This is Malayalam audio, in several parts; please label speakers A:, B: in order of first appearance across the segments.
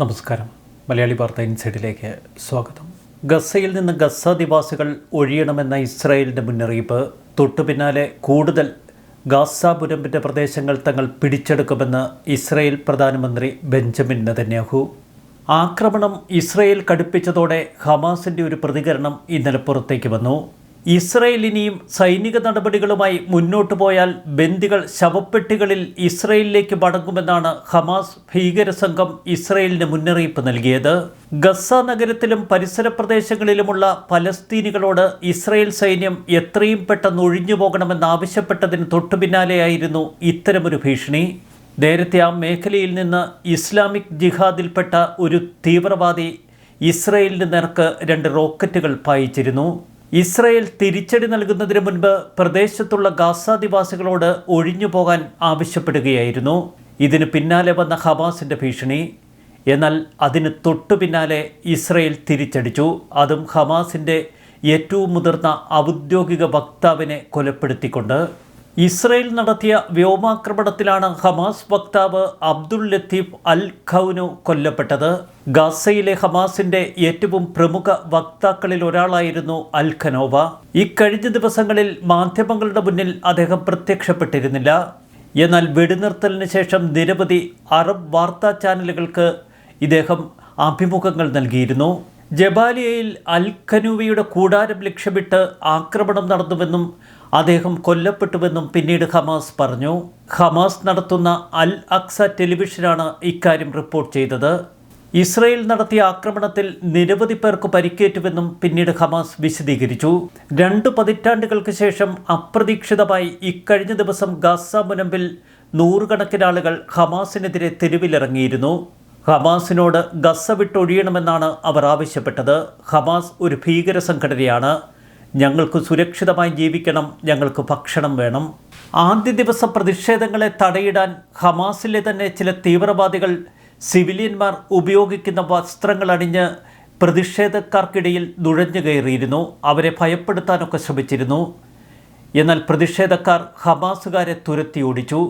A: നമസ്കാരം. മലയാളി വാർത്ത ഇൻസൈഡിലേക്ക് സ്വാഗതം. ഗസയിൽ നിന്ന് ഗസ നിവാസികൾ ഒഴിയണമെന്ന ഇസ്രായേലിന്റെ മുന്നറിയിപ്പ് തൊട്ടു പിന്നാലെ കൂടുതൽ ഗാസ പുരമ്പിന്റെ പ്രദേശങ്ങൾ തങ്ങൾ പിടിച്ചെടുക്കുമെന്ന് ഇസ്രായേൽ പ്രധാനമന്ത്രി ബെഞ്ചമിൻ നെതന്യാഹു. ആക്രമണം ഇസ്രായേൽ കടുപ്പിച്ചതോടെ ഹമാസിന്റെ ഒരു പ്രതികരണം ഇന്നലെ പുറത്തേക്ക് വന്നു. ഇസ്രയേൽ ഇനിയും സൈനിക നടപടികളുമായി മുന്നോട്ടു പോയാൽ ബന്ദികൾ ശവപ്പെട്ടികളിൽ ഇസ്രയേലിലേക്ക് മടങ്ങുമെന്നാണ് ഹമാസ് ഭീകര സംഘം ഇസ്രയേലിന് മുന്നറിയിപ്പ് നൽകിയത്. ഗസ നഗരത്തിലും പരിസര പ്രദേശങ്ങളിലുമുള്ള പലസ്തീനികളോട് ഇസ്രയേൽ സൈന്യം എത്രയും പെട്ടെന്ന് ഒഴിഞ്ഞു പോകണമെന്നാവശ്യപ്പെട്ടതിന് തൊട്ടുപിന്നാലെയായിരുന്നു ഇത്തരമൊരു ഭീഷണി. നേരത്തെ ആ മേഖലയിൽ നിന്ന് ഇസ്ലാമിക് ജിഹാദിൽപ്പെട്ട ഒരു തീവ്രവാദി ഇസ്രയേലിന് നേർക്ക് രണ്ട് റോക്കറ്റുകൾ പായിച്ചിരുന്നു. ഇസ്രയേൽ തിരിച്ചടി നൽകുന്നതിന് മുൻപ് പ്രദേശത്തുള്ള ഗാസാദിവാസികളോട് ഒഴിഞ്ഞു പോകാൻ ആവശ്യപ്പെടുകയായിരുന്നു. ഇതിന് പിന്നാലെ വന്ന ഹമാസിന്റെ ഭീഷണി. എന്നാൽ അതിന് തൊട്ടു പിന്നാലെ ഇസ്രയേൽ തിരിച്ചടിച്ചു. അതും ഹമാസിന്റെ ഏറ്റവും മുതിർന്ന ഔദ്യോഗിക വക്താവിനെ കൊലപ്പെടുത്തിക്കൊണ്ട്. ഇസ്രയേൽ നടത്തിയ വ്യോമാക്രമണത്തിലാണ് ഹമാസ് വക്താവ് അബ്ദുൾ ലത്തീഫ് അൽ ഖൗനു കൊല്ലപ്പെട്ടത്. ഗാസയിലെ ഹമാസിന്റെ ഏറ്റവും പ്രമുഖ വക്താക്കളിൽ ഒരാളായിരുന്നു അൽ ഖനോവ. ഇക്കഴിഞ്ഞ ദിവസങ്ങളിൽ മാധ്യമങ്ങളുടെ മുന്നിൽ അദ്ദേഹം പ്രത്യക്ഷപ്പെട്ടിരുന്നില്ല. എന്നാൽ വെടിനിർത്തലിന് ശേഷം നിരവധി അറബ് വാർത്താ ചാനലുകൾക്ക് ഇദ്ദേഹം അഭിമുഖങ്ങൾ നൽകിയിരുന്നു. ജബാലിയയിൽ അൽ ഖനൂവയുടെ കൂടാരം ലക്ഷ്യമിട്ട് ആക്രമണം നടന്നുവെന്നും അദ്ദേഹം കൊല്ലപ്പെട്ടുവെന്നും പിന്നീട് ഹമാസ് പറഞ്ഞു. ഹമാസ് നടത്തുന്ന അൽ അക്സ ടെലിവിഷനാണ് ഇക്കാര്യം റിപ്പോർട്ട് ചെയ്തത്. ഇസ്രയേൽ നടത്തിയ ആക്രമണത്തിൽ നിരവധി പേർക്ക് പരിക്കേറ്റുവെന്നും പിന്നീട് ഹമാസ് വിശദീകരിച്ചു. രണ്ട് പതിറ്റാണ്ടുകൾക്ക് ശേഷം അപ്രതീക്ഷിതമായി ഇക്കഴിഞ്ഞ ദിവസം ഗാസ മുനമ്പിൽ നൂറുകണക്കിന് ആളുകൾ ഹമാസിനെതിരെ തെരുവിലിറങ്ങിയിരുന്നു. ഹമാസിനോട് ഗസ വിട്ടൊഴിയണമെന്നാണ് അവർ ആവശ്യപ്പെട്ടത്. ഹമാസ് ഒരു ഭീകര സംഘടനയാണ് ഞങ്ങൾക്ക് സുരക്ഷിതമായി ജീവിക്കണം ഞങ്ങൾക്ക് ഭക്ഷണം വേണം. ആദ്യ ദിവസ പ്രതിഷേധങ്ങളെ തടയിടാൻ ഹമാസിലെ തന്നെ ചില തീവ്രവാദികൾ സിവിലിയന്മാർ ഉപയോഗിക്കുന്ന വസ്ത്രങ്ങൾ അണിഞ്ഞ് പ്രതിഷേധക്കാർക്കിടയിൽ നുഴഞ്ഞു കയറിയിരുന്നു. അവരെ ഭയപ്പെടുത്താനൊക്കെ ശ്രമിച്ചിരുന്നു. എന്നാൽ പ്രതിഷേധക്കാർ ഹമാസുകാരെ തുരത്തി ഓടിച്ചു.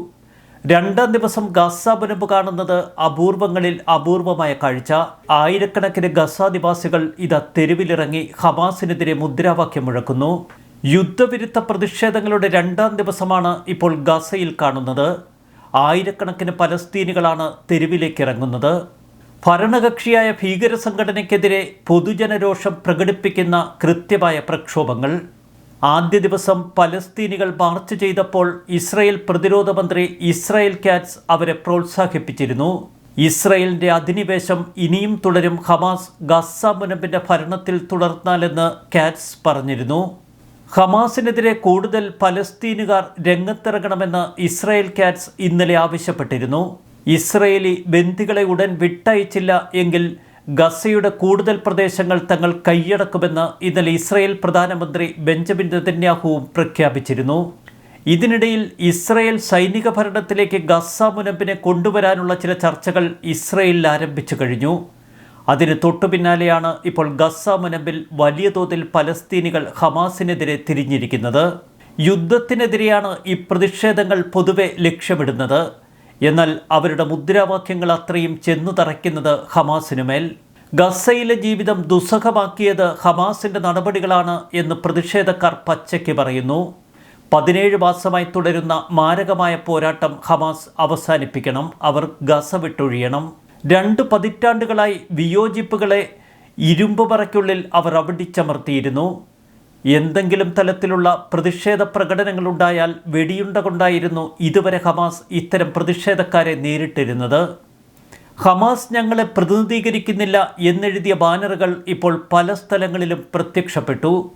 A: രണ്ടാം ദിവസം ഗസ മുനമ്പ് കാണുന്നത് അപൂർവങ്ങളിൽ അപൂർവമായ കാഴ്ച. ആയിരക്കണക്കിന് ഗസ നിവാസികൾ ഇത് തെരുവിലിറങ്ങി ഹമാസിനെതിരെ മുദ്രാവാക്യം മുഴക്കുന്നു. യുദ്ധവിരുദ്ധ പ്രതിഷേധങ്ങളുടെ രണ്ടാം ദിവസമാണ് ഇപ്പോൾ ഗസയിൽ കാണുന്നത്. ആയിരക്കണക്കിന് പലസ്തീനികളാണ് തെരുവിലേക്ക് ഇറങ്ങുന്നത്. ഭരണകക്ഷിയായ ഭീകര സംഘടനയ്ക്കെതിരെ പൊതുജനരോഷം പ്രകടിപ്പിക്കുന്ന കൃത്യമായ പ്രക്ഷോഭങ്ങൾ. ആദ്യ ദിവസം പലസ്തീനികൾ മാർച്ച് ചെയ്തപ്പോൾ ഇസ്രയേൽ പ്രതിരോധ മന്ത്രി ഇസ്രയേൽ കാറ്റ്സ് അവരെ പ്രോത്സാഹിപ്പിച്ചിരുന്നു. ഇസ്രായേലിന്റെ അധിനിവേശം ഇനിയും തുടരും. ഹമാസ് ഗസ മുനമ്പിന്റെ ഭരണത്തിൽ തുടർന്നാലെന്ന് കാറ്റ്സ് പറഞ്ഞിരുന്നു. ഹമാസിനെതിരെ കൂടുതൽ പലസ്തീനുകാർ രംഗത്തിറങ്ങണമെന്ന് ഇസ്രയേൽ കാറ്റ്സ് ഇന്നലെ ആവശ്യപ്പെട്ടിരുന്നു. ഇസ്രയേലി ബന്ദികളെ ഉടൻ വിട്ടയച്ചില്ല എങ്കിൽ ഗസയുടെ കൂടുതൽ പ്രദേശങ്ങൾ തങ്ങൾ കൈയടക്കുമെന്ന് ഇന്നലെ ഇസ്രയേൽ പ്രധാനമന്ത്രി ബെഞ്ചമിൻ നെതന്യാഹുവും പ്രഖ്യാപിച്ചിരുന്നു. ഇതിനിടയിൽ ഇസ്രയേൽ സൈനിക ഭരണത്തിലേക്ക് ഗസ മുനമ്പിനെ കൊണ്ടുവരാനുള്ള ചില ചർച്ചകൾ ഇസ്രയേലിൽ ആരംഭിച്ചു കഴിഞ്ഞു. അതിന് തൊട്ടു പിന്നാലെയാണ് ഇപ്പോൾ ഗസ മുനമ്പിൽ വലിയ തോതിൽ പലസ്തീനികൾ ഹമാസിനെതിരെ തിരിഞ്ഞിരിക്കുന്നത്. യുദ്ധത്തിനെതിരെയാണ് ഈ പ്രതിഷേധങ്ങൾ പൊതുവെ ലക്ഷ്യമിടുന്നത്. എന്നാൽ അവരുടെ മുദ്രാവാക്യങ്ങൾ അത്രയും ചെന്നു തറയ്ക്കുന്നത് ഹമാസിനുമേൽ ഗസയിലെ ജീവിതം ദുസ്സഹമാക്കിയത് ഹമാസിന്റെ നടപടികളാണ് എന്ന് പ്രതിഷേധക്കാർ പച്ചയ്ക്ക് പറയുന്നു. പതിനേഴ് മാസമായി തുടരുന്ന മാരകമായ പോരാട്ടം ഹമാസ് അവസാനിപ്പിക്കണം അവർ ഗസ വിട്ടൊഴിയണം. രണ്ട് പതിറ്റാണ്ടുകളായി വിയോജിപ്പുകളെ ഇരുമ്പ് പറയ്ക്കുള്ളിൽ അവർ അവിടിച്ചമർത്തിയിരുന്നു. എന്തെങ്കിലും തലത്തിലുള്ള പ്രതിഷേധ പ്രകടനങ്ങളുണ്ടായാൽ വെടിയുണ്ട കൊണ്ടായിരുന്നു ഇതുവരെ ഹമാസ് ഇത്തരം പ്രതിഷേധക്കാരെ നേരിട്ടിരുന്നത്. ഹമാസ് ഞങ്ങളെ പ്രതിനിധീകരിക്കുന്നില്ല എന്നെഴുതിയ ബാനറുകൾ ഇപ്പോൾ പല സ്ഥലങ്ങളിലും പ്രത്യക്ഷപ്പെട്ടു.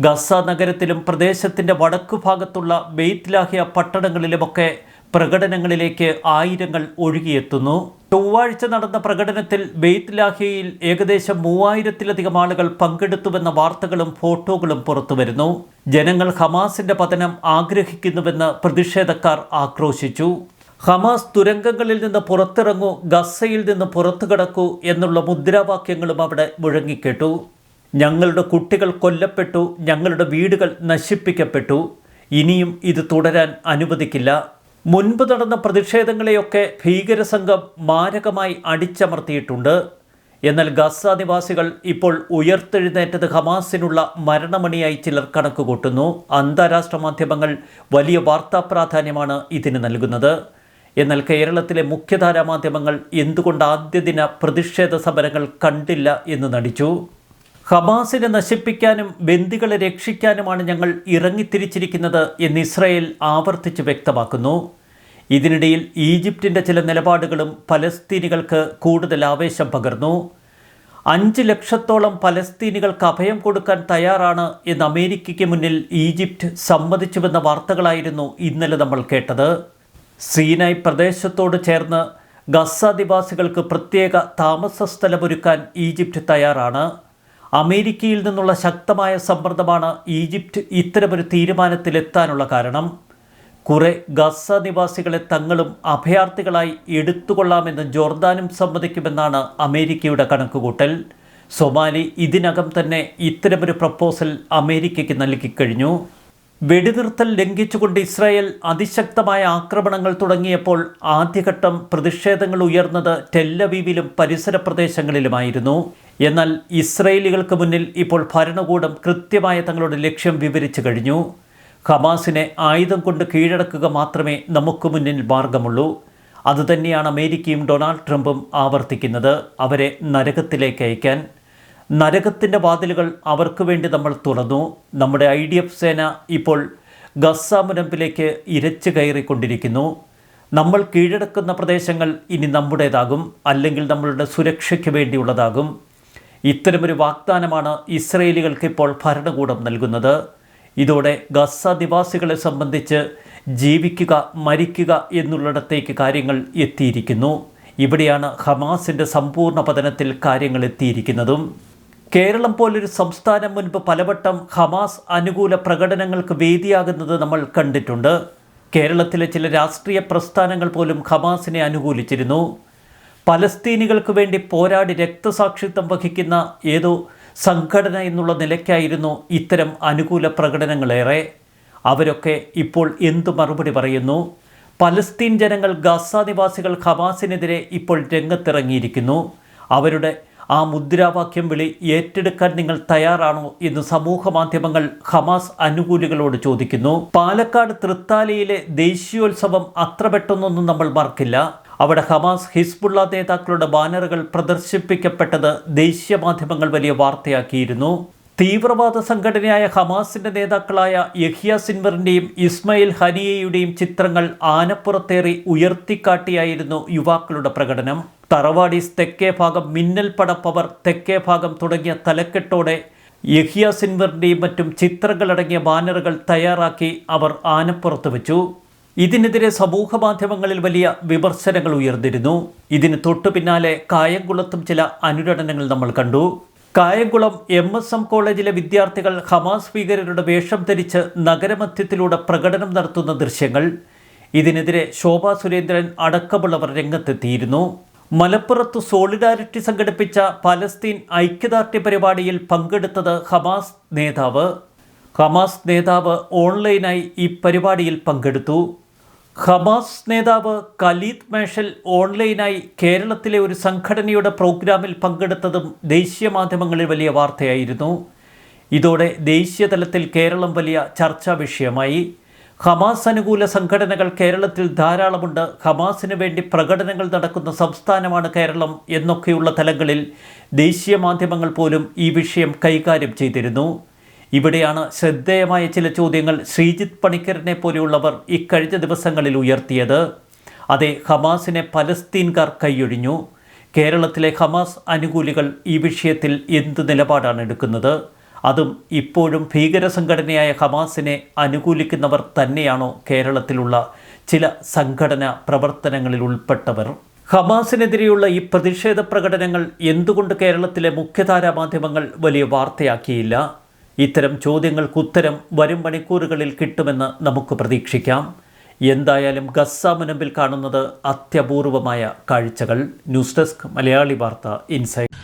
A: ഗസ നഗരത്തിലും പ്രദേശത്തിന്റെ വടക്കു ഭാഗത്തുള്ള ബെയ്ത്ലാഹിയ പട്ടണങ്ങളിലുമൊക്കെ പ്രകടനങ്ങളിലേക്ക് ആയിരങ്ങൾ ഒഴുകിയെത്തുന്നു. ചൊവ്വാഴ്ച നടന്ന പ്രകടനത്തിൽ ബെയ്ത്ലാഹിയയിൽ ഏകദേശം മൂവായിരത്തിലധികം ആളുകൾ പങ്കെടുത്തുവെന്ന വാർത്തകളും ഫോട്ടോകളും പുറത്തുവരുന്നു. ജനങ്ങൾ ഹമാസിന്റെ പതനം ആഗ്രഹിക്കുന്നുവെന്ന് പ്രതിഷേധക്കാർ ആക്രോശിച്ചു. ഹമാസ് തുരങ്കങ്ങളിൽ നിന്ന് പുറത്തിറങ്ങൂ ഗസയിൽ നിന്ന് പുറത്തു എന്നുള്ള മുദ്രാവാക്യങ്ങളും അവിടെ മുഴങ്ങിക്കേട്ടു. ഞങ്ങളുടെ കുട്ടികൾ കൊല്ലപ്പെട്ടു ഞങ്ങളുടെ വീടുകൾ നശിപ്പിക്കപ്പെട്ടു. ഇനിയും ഇത് തുടരാൻ അനുവദിക്കില്ല. മുൻപ് നടന്ന പ്രതിഷേധങ്ങളെയൊക്കെ ഭീകരസംഘം മാരകമായി അടിച്ചമർത്തിയിട്ടുണ്ട്. എന്നാൽ ഗസ നിവാസികൾ ഇപ്പോൾ ഉയർത്തെഴുന്നേറ്റത് ഹമാസിനുള്ള മരണമണിയായി ചിലർ കണക്കുകൂട്ടുന്നു. അന്താരാഷ്ട്ര മാധ്യമങ്ങൾ വലിയ വാർത്താ പ്രാധാന്യമാണ് ഇതിന് നൽകുന്നത്. എന്നാൽ കേരളത്തിലെ മുഖ്യധാരാ മാധ്യമങ്ങൾ എന്തുകൊണ്ട് ആദ്യ ദിന പ്രതിഷേധ സമരങ്ങൾ കണ്ടില്ല എന്ന് നടിച്ചു. ഹമാസിനെ നശിപ്പിക്കാനും ബന്ദികളെ രക്ഷിക്കാനുമാണ് ഞങ്ങൾ ഇറങ്ങിത്തിരിച്ചിരിക്കുന്നത് എന്ന് ഇസ്രയേൽ ആവർത്തിച്ച് വ്യക്തമാക്കുന്നു. ഇതിനിടയിൽ ഈജിപ്തിന്റെ ചില നിലപാടുകളും പലസ്തീനികൾക്ക് കൂടുതൽ ആവേശം പകർന്നു. അഞ്ച് ലക്ഷത്തോളം പലസ്തീനികൾക്ക് അഭയം കൊടുക്കാൻ തയ്യാറാണ് എന്ന് അമേരിക്കയ്ക്ക് മുന്നിൽ ഈജിപ്ത് സമ്മതിച്ചുവെന്ന വാർത്തകളായിരുന്നു ഇന്നലെ നമ്മൾ കേട്ടത്. സീനായ് പ്രദേശത്തോട് ചേർന്ന് ഗസാദിവാസികൾക്ക് പ്രത്യേക താമസ സ്ഥലമൊരുക്കാൻ ഈജിപ്ത് തയ്യാറാണ്. അമേരിക്കയിൽ നിന്നുള്ള ശക്തമായ സമ്മർദ്ദമാണ് ഈജിപ്റ്റ് ഇത്തരമൊരു തീരുമാനത്തിലെത്താനുള്ള കാരണം. കുറെ ഗസ നിവാസികളെ തങ്ങളും അഭയാർത്ഥികളായി എടുത്തുകൊള്ളാമെന്ന് ജോർദാനും സമ്മതിക്കുമെന്നാണ് അമേരിക്കയുടെ കണക്കുകൂട്ടൽ. സൊമാലി ഇതിനകം തന്നെ ഇത്തരമൊരു പ്രപ്പോസൽ അമേരിക്കയ്ക്ക് നൽകിക്കഴിഞ്ഞു. വെടിനിർത്തൽ ലംഘിച്ചുകൊണ്ട് ഇസ്രായേൽ അതിശക്തമായ ആക്രമണങ്ങൾ തുടങ്ങിയപ്പോൾ ആദ്യഘട്ടം പ്രതിഷേധങ്ങൾ ഉയർന്നത് ടെല്ലവീവിലും പരിസര പ്രദേശങ്ങളിലുമായിരുന്നു. എന്നാൽ ഇസ്രയേലികൾക്ക് മുന്നിൽ ഇപ്പോൾ ഭരണകൂടം കൃത്യമായ തങ്ങളുടെ ലക്ഷ്യം വിവരിച്ചു കഴിഞ്ഞു. ഹമാസിനെ ആയുധം കൊണ്ട് കീഴടക്കുക മാത്രമേ നമുക്ക് മുന്നിൽ മാർഗമുള്ളൂ. അതുതന്നെയാണ് അമേരിക്കയും ഡൊണാൾഡ് ട്രംപും ആവർത്തിക്കുന്നത് അവരെ നരകത്തിലേക്ക് അയക്കാൻ. നരകത്തിന്റെ വാതിലുകൾ അവർക്ക് വേണ്ടി നമ്മൾ തുറന്നു. നമ്മുടെ ഐ ഡി എഫ് സേന ഇപ്പോൾ ഗസ മുനമ്പിലേക്ക് ഇരച്ചു കയറിക്കൊണ്ടിരിക്കുന്നു. നമ്മൾ കീഴടക്കുന്ന പ്രദേശങ്ങൾ ഇനി നമ്മുടേതാകും അല്ലെങ്കിൽ നമ്മളുടെ സുരക്ഷയ്ക്ക് വേണ്ടിയുള്ളതാകും. ഇത്തരമൊരു വാഗ്ദാനമാണ് ഇസ്രയേലികൾക്ക് ഇപ്പോൾ ഭരണകൂടം നൽകുന്നത്. ഇതോടെ ഗസ നിവാസികളെ സംബന്ധിച്ച് ജീവിക്കുക മരിക്കുക എന്നുള്ളിടത്തേക്ക് കാര്യങ്ങൾ എത്തിയിരിക്കുന്നു. ഇവിടെയാണ് ഹമാസിന്റെ സമ്പൂർണ പതനത്തിൽ കാര്യങ്ങൾ എത്തിയിരിക്കുന്നതും. കേരളം പോലൊരു സംസ്ഥാനം മുൻപ് പലവട്ടം ഹമാസ് അനുകൂല പ്രകടനങ്ങൾക്ക് വേദിയാകുന്നത് നമ്മൾ കണ്ടിട്ടുണ്ട്. കേരളത്തിലെ ചില രാഷ്ട്രീയ പ്രസ്ഥാനങ്ങൾ പോലും ഹമാസിനെ അനുകൂലിച്ചിരുന്നു. പലസ്തീനികൾക്ക് വേണ്ടി പോരാടി രക്തസാക്ഷിത്വം വഹിക്കുന്ന ഏതോ സംഘടന എന്നുള്ള നിലയ്ക്കായിരുന്നു ഇത്തരം അനുകൂല പ്രകടനങ്ങളേറെ. അവരൊക്കെ ഇപ്പോൾ എന്തു മറുപടി പറയുന്നു? പലസ്തീൻ ജനങ്ങൾ ഗസ നിവാസികൾ ഹമാസിനെതിരെ ഇപ്പോൾ രംഗത്തിറങ്ങിയിരിക്കുന്നു. അവരുടെ ആ മുദ്രാവാക്യം വിളി ഏറ്റെടുക്കാൻ നിങ്ങൾ തയ്യാറാണോ എന്ന് സമൂഹ മാധ്യമങ്ങൾ ഹമാസ് അനുകൂലികളോട് ചോദിക്കുന്നു. പാലക്കാട് തൃത്താലയിലെ ദേശീയോത്സവം അത്ര പെട്ടെന്നൊന്നും നമ്മൾ മറക്കില്ല. അവിടെ ഹമാസ് ഹിസ്ബുള്ള നേതാക്കളുടെ ബാനറുകൾ പ്രദർശിപ്പിക്കപ്പെട്ടത് ദേശീയ മാധ്യമങ്ങൾ വലിയ വാർത്തയാക്കിയിരുന്നു. തീവ്രവാദ സംഘടനയായ ഹമാസിന്റെ നേതാക്കളായ യഹിയ സിൻവറിന്റെയും ഇസ്മയിൽ ഹനിയയുടെയും ചിത്രങ്ങൾ ആനപ്പുറത്തേറി ഉയർത്തിക്കാട്ടിയായിരുന്നു യുവാക്കളുടെ പ്രകടനം. തറവാടീസ് തെക്കേ ഭാഗം മിന്നൽ പടപ്പവർ തെക്കേ ഭാഗം തുടങ്ങിയ തലക്കെട്ടോടെ യഹിയ സിൻവറിന്റെയും മറ്റും ചിത്രങ്ങളടങ്ങിയ ബാനറുകൾ തയ്യാറാക്കി അവർ ആനപ്പുറത്ത് വെച്ചു. ഇതിനെതിരെ സമൂഹ മാധ്യമങ്ങളിൽ വലിയ വിമർശനങ്ങൾ ഉയർന്നിരുന്നു. ഇതിന് തൊട്ടു പിന്നാലെ കായംകുളത്തും ചില അനുരണനങ്ങൾ നമ്മൾ കണ്ടു. കായംകുളം എം എസ് എം കോളേജിലെ വിദ്യാർത്ഥികൾ ഹമാസ് ഭീകരരുടെ വേഷം ധരിച്ച് നഗരമധ്യത്തിലൂടെ പ്രകടനം നടത്തുന്ന ദൃശ്യങ്ങൾ. ഇതിനെതിരെ ശോഭാ സുരേന്ദ്രൻ അടക്കമുള്ളവർ രംഗത്തെത്തിയിരുന്നു. മലപ്പുറത്ത് സോളിഡാരിറ്റി സംഘടിപ്പിച്ച പലസ്തീൻ ഐക്യദാർഢ്യ പരിപാടിയിൽ പങ്കെടുത്തത് ഹമാസ് നേതാവ്. ഹമാസ് നേതാവ് ഓൺലൈനായി ഈ പരിപാടിയിൽ പങ്കെടുത്തു. ഹമാസ് നേതാവ് ഖലീദ് മേഷൽ ഓൺലൈനായി കേരളത്തിലെ ഒരു സംഘടനയുടെ പ്രോഗ്രാമിൽ പങ്കെടുത്തതും ദേശീയ മാധ്യമങ്ങളിൽ വലിയ വാർത്തയായിരുന്നു. ഇതോടെ ദേശീയ തലത്തിൽ കേരളം വലിയ ചർച്ചാ വിഷയമായി. ഹമാസ് അനുകൂല സംഘടനകൾ കേരളത്തിൽ ധാരാളമുണ്ട്. ഹമാസിന് വേണ്ടി പ്രകടനങ്ങൾ നടക്കുന്ന സംസ്ഥാനമാണ് കേരളം എന്നൊക്കെയുള്ള തലങ്ങളിൽ ദേശീയ മാധ്യമങ്ങൾ പോലും ഈ വിഷയം കൈകാര്യം ചെയ്തിരുന്നു. ഇവിടെയാണ് ശ്രദ്ധേയമായ ചില ചോദ്യങ്ങൾ ശ്രീജിത്ത് പണിക്കറിനെ പോലെയുള്ളവർ ഇക്കഴിഞ്ഞ ദിവസങ്ങളിൽ ഉയർത്തിയത്. അതെ ഹമാസിനെ പലസ്തീൻകാർ കൈയൊഴിഞ്ഞു. കേരളത്തിലെ ഹമാസ് അനുകൂലികൾ ഈ വിഷയത്തിൽ എന്ത് നിലപാടാണ് എടുക്കുന്നത്? അതും ഇപ്പോഴും ഭീകര സംഘടനയായ ഹമാസിനെ അനുകൂലിക്കുന്നവർ തന്നെയാണോ കേരളത്തിലുള്ള ചില സംഘടന പ്രവർത്തനങ്ങളിൽ ഉൾപ്പെട്ടവർ? ഹമാസിനെതിരെയുള്ള ഈ പ്രതിഷേധ പ്രകടനങ്ങൾ എന്തുകൊണ്ട് കേരളത്തിലെ മുഖ്യധാരാ മാധ്യമങ്ങൾ വലിയ വാർത്തയാക്കിയില്ല? ഇത്തരം ചോദ്യങ്ങൾക്ക് ഉത്തരം വരും മണിക്കൂറുകളിൽ കിട്ടുമെന്ന് നമുക്ക് പ്രതീക്ഷിക്കാം. എന്തായാലും ഗസ്സ മുനമ്പിൽ കാണുന്നത് അത്യപൂർവമായ കാഴ്ചകൾ. ന്യൂസ് ഡെസ്ക് മലയാളി വാർത്ത ഇൻസൈറ്റ്